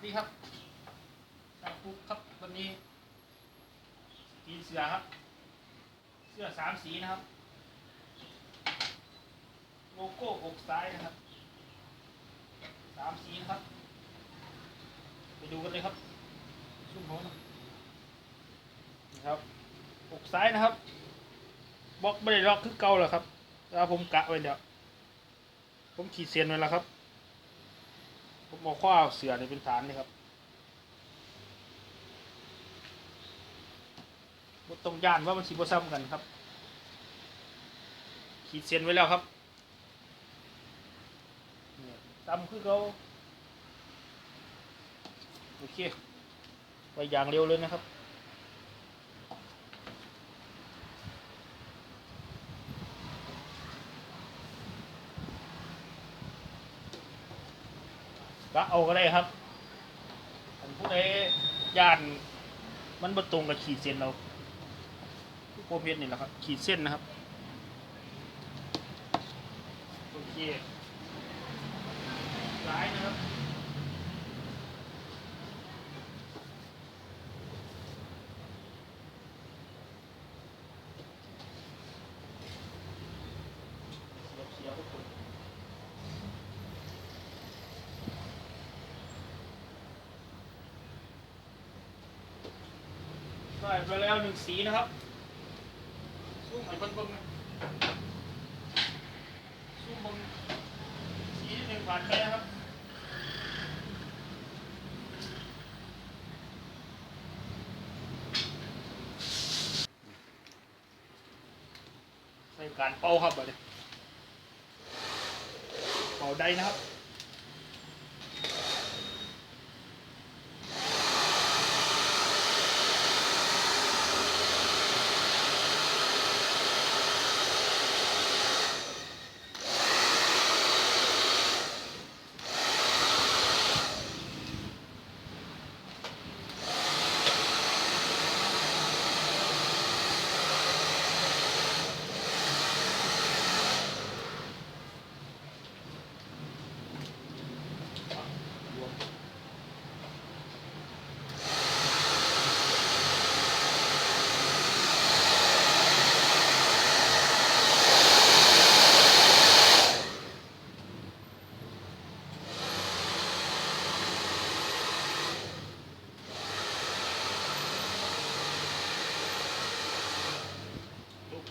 สดีครับช่างปุ๊กครับวันนี้สีเสือครับ เสื้อสามสีนะครับ โลโก้อกซ้ายนะครับสามสีนะครับ ไปดูกันเลยครับชุ่มหัวนะครับอกซ้ายนะครับบล็อกไม่ได้ล็อกคือเก่าแล้วครับแล้วผมกะไว้แล้วผมขีดเส้นไว้แล้วครับ ผมบอกข้อเสือนี่เป็นฐานนี่ครับบตรงย่านว่ามันสีบซ้ำกันครับ ขีดเส้นไว้แล้วครับนี่ซ้ำคือเขาโอเค ไปอย่างเร็วเลยนะครับ ก็เอาก็ได้ครับอันผู้ใดย่าน มันบ่ตรงกับขีดเส้นเราโคเพชรนี่แหละครับ ขีดเส้นนะครับ โอเคซ้ายนะครับ เสียบเสียบทุกคน ได้ไปแล้วหนึ่งสีนะครับสู้ใหม่เบิ้งเบิ้งนะสู้เบิ้งสีหนึ่งผ่านไปนะครับใส่การเป่าครับบัดนี้เป่าได้นะครับ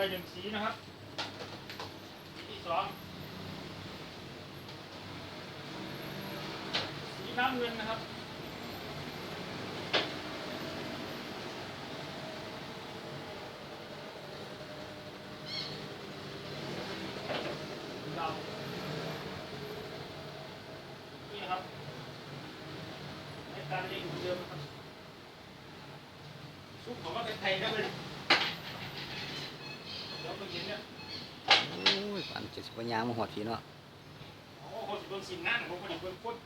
ไปหนึ่งสีนะครับ สีที่สองสีน้ำเงินนะครับ สีดำนี่นะครับในการเรียนเหมือนเดิมนะครับซุปของว่าเป็นไทยได้เลย เดี๋ยวไปกินเนี่ยโอ้ยปันจะสิบยางมาหอดพี่เนาะโอ้โหสิเบิ่งสินงานผมก็ดิเบิ่งคน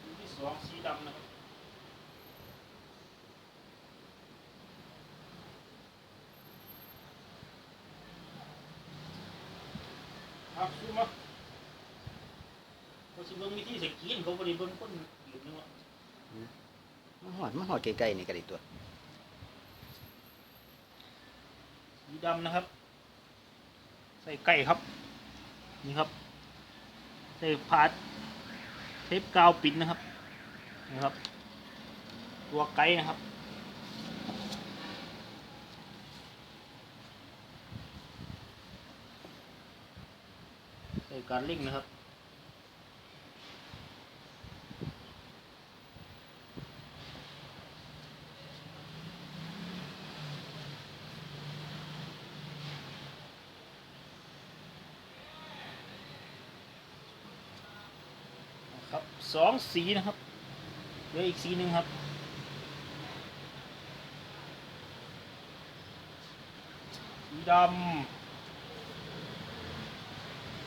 อันที่สองสีดำนะครับครับซูมาเขาสิเบิ่งวิธีสกรีนเขาบ่ได้เบิ่งคนยืนเนาะ มาหอดมาหอดไกลๆนี่ก็ได้ตัวสีดำนะครับ ใส่ไก่ครับ นี่ครับ ใส่พาดเทปกาวปิดนะครับนี่ครับ ตัวไก่นะครับใส่การล่งนะครับ สองสีนะครับเหลืออีกสีหนึ่งครับ สีดำ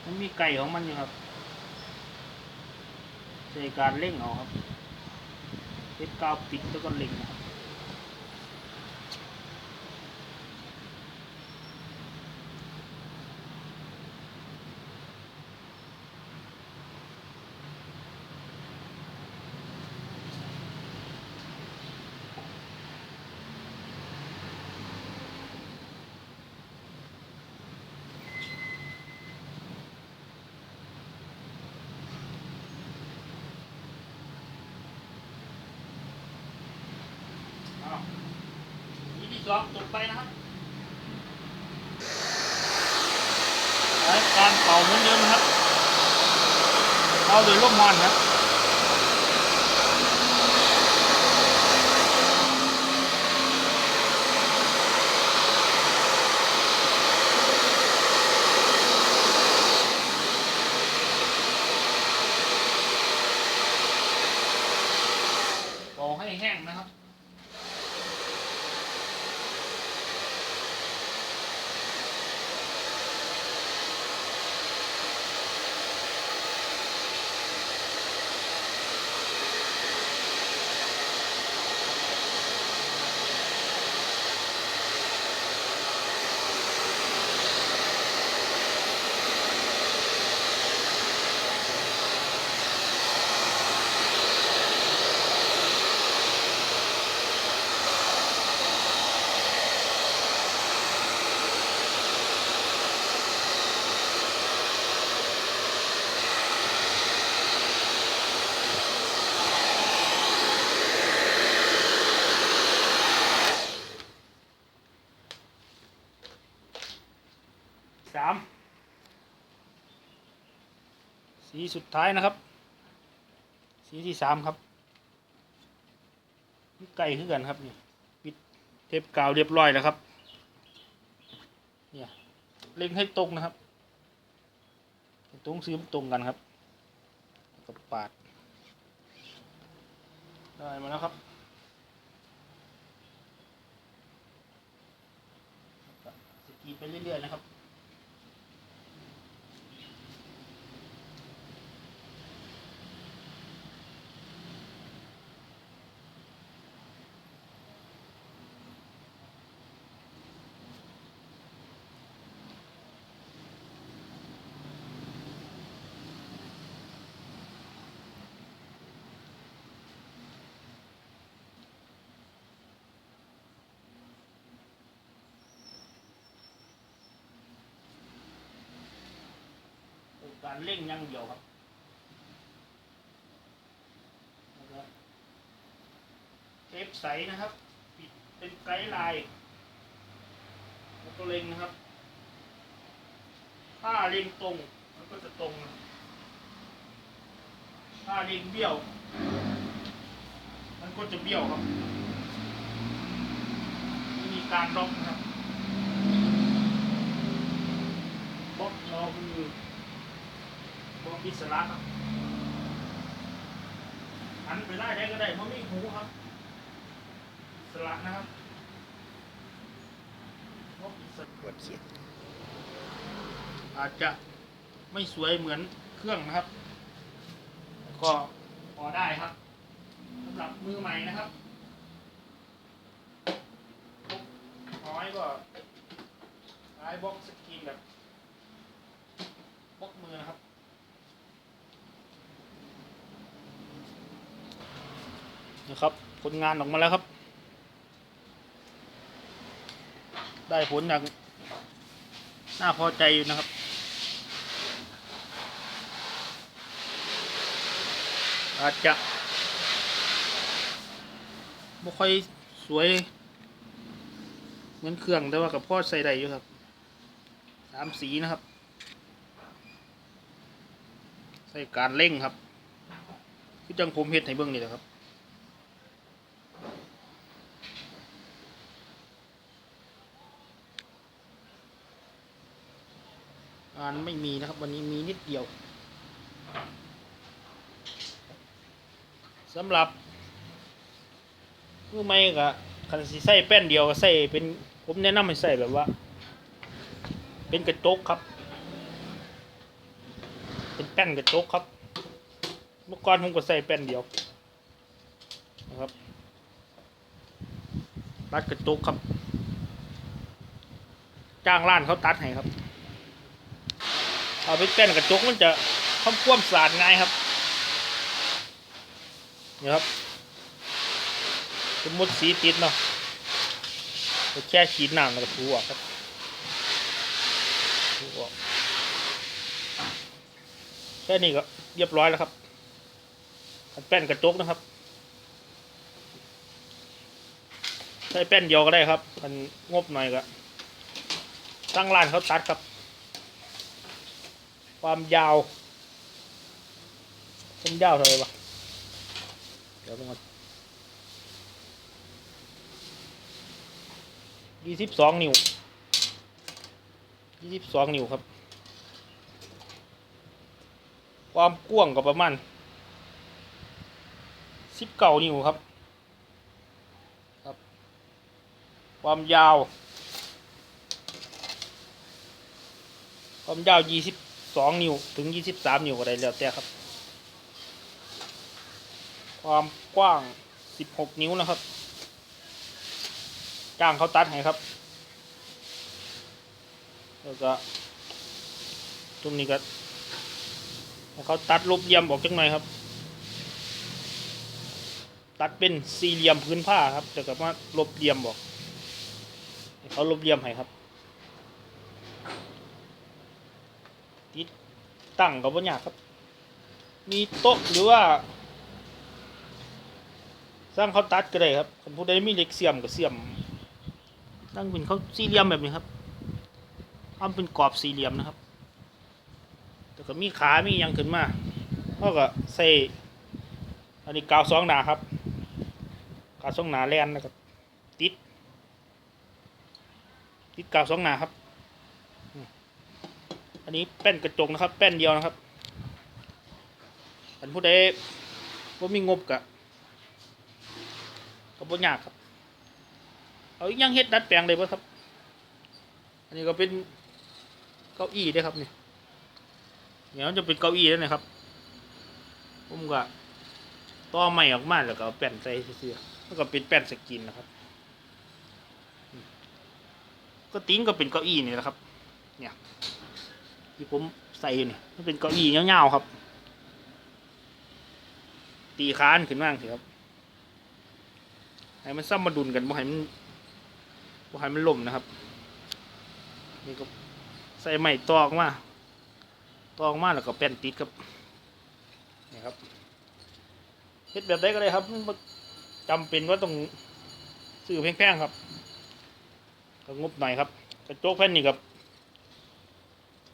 มันมีไก่ของมันอยู่ครับใช้การเล่งเอาครับเป็นกาวปิดแล้วก็เล่งนะครับ สองจบไปนะครับใช้การเป่าเหมือนเดิมนะครับเอาโดยลูกมอนครับเป่าให้แห้งนะครับ สามสีสุดท้ายนะครับ สีที่สามครับไก่ขึ้นกันครับนี่ปิดเทปกาวเรียบร้อยแล้วครับเนี่ยเล็งให้ตรงนะครับ ตรงซื้อตรงกันครับกับปาด ได้มาแล้วครับสกีไปเรื่อยๆนะครับ การเร่งยังเดียวครับเทปใสนะครับ ปิดเป็นไกด์ไลน์แล้วก็เล็งนะครับ ถ้าเล็งตรงมันก็จะตรงนะถ้าเล็งเบี้ยว มันก็จะเบี้ยวครับไม่มีการล็อกนะครับบล็ อกเราคือบอกอิสระครับหันไปได้ได้ก็ได้เพราะไม่หูครับอิสระนะครับบอกอิสระปวดเขียดอาจจะไม่สวยเหมือนเครื่องนะครับ ก็พอได้ครับสำหรับมือใหม่นะครับน้อยก็ใช้บล็อกสกรีนแบบบล็อกมือนะครับ นะครับ ผลงานออกมาแล้วครับ ได้ผลอย่างน่าพอใจอยู่นะครับอาจจะไม่ค่อยสวย เหมือนเครื่องแต่ว่ากับพ่อใส่ได้อยู่ครับสามสีนะครับ ใส่การเร่งครับ คือจังผมเห็ดให้เบื้องนี่แหละครับ งานไม่มีนะครับ วันนี้มีนิดเดียวสำหรับมือไม่ก็คันสิใส่แป้นเดียวก็ใส่เป็นผมแนะนำให้ใส่แบบว่า เป็นกระจกครับ เป็นแป้นกระจกครับ เมื่อก่อนผมก็ใส่แป้นเดียวนะครับตัดกระจกครับ จ้างร้านเขาตัดให้ครับ เอาไปแป้นกระจกมันจะค่อมคว่ำสาดง่ายครับนี่ครับสมมติสีติดเนาะแค่ฉีดน้ำแล้วก็ถูออกครับถูออกแค่นี้ก็เรียบร้อยแล้วครับแป้นกระจกนะครับใช้แป้นเดียวก็ได้ครับ มันงบหน่อยก็ตั้งร้านเขาตัดครับ ความยาวความยาวเท่าไหร่วะเดี๋ยวต้องมายี่สิบสองนิ้วยี่สิบสองนิ้วครับ ความกว้างก็ประมาณสิบเก้านิ้วครับครับ ความยาว ความยาวยี่สิบ สองนิ้วถึงยี่สิบสามนิ้วก็ได้แล้วแต่ครับ ความกว้างสิบหกนิ้วนะครับ จ้างเขาตัดให้ครับ แล้วก็ตรงนี้ก็เขาตัดรูปเยี่ยมออกจังหน่อยครับ ตัดเป็นสี่เหลี่ยมพื้นผ้าครับแต่ก็มาลบเหลี่ยมบอกเขาลบเหลี่ยมให้ครับ ติด ตั้งก็บ่ยากครับ มีโต๊ะหรือว่า สร้างเขาตัดก็ได้ครับคนผู้ใดมีเหล็กเสียมก็เสียม ตั้งเป็นเขาสี่เหลี่ยมแบบนี้ครับทำเป็นกรอบสี่เหลี่ยมนะครับ แต่ก็มีขามีหยังขึ้นมาเขาก็ใส่อันนี้กาวสองหนาครับกาวสองหนาแลนนะครับติดติดกาวสองหนาครับ อันนี้แป้นกระจกนะครับ แป้นเดียวนะครับ อันผู้ใดว่ามีงบกะก็บ่ยากครับ เอาอีกอยังเฮ็ดดัดแปลงเลยบ่ครับ อันนี้ก็เป็นเก้าอี้ด้ครับนี่เดี๋ยวจะเป็นเก้าอี้แล้วนะครับ ผมก็ต่อใหม่ออกมาแล้วก็เอาแป้นใส่เสื้อๆแล้วก็เป็นแป้นสกรีนนะครับก็ติ้งก็เป็นเก้าอี้นี่แหละครับ เนี่ย ที่ผมใส่อยู่นี่มันเป็นเก้าอี้ยาวๆครับ ตีค้านขึ้นมาสิครับให้มันซ้ำมาดุนกันบ่ให้มันบ่ให้มันล่มนะครับ นี่ก็ใส่ไม้ตอกมาตอกมาแล้วก็แป้นติดครับนี่ครับเฮ็ดแบบได้ก็ได้ครับจำเป็นว่าต้องซื้อแพงๆครับก็งบหน่อยครับ กระจกแผ่นนี้กับ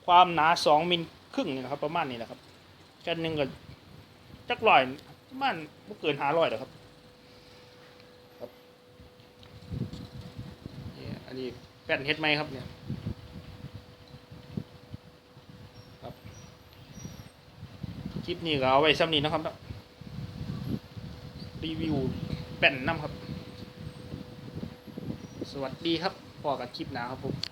ความหนาสองมิลครึ่งนี่นะครับ ประมาณนี้นะครับแผ่นหนึ่งก็จักร้อยประมาณไม่เกินห้าร้อยหรอกครับครับนี่อันนี้แป้นเฮ็ดไหมครับเนี่ยครับคลิปนี้ก็เอาไว้ซ้ำนี้นะครับรีวิวแป้นน้ำครับ สวัสดีครับพอกับคลิปหนาครับผม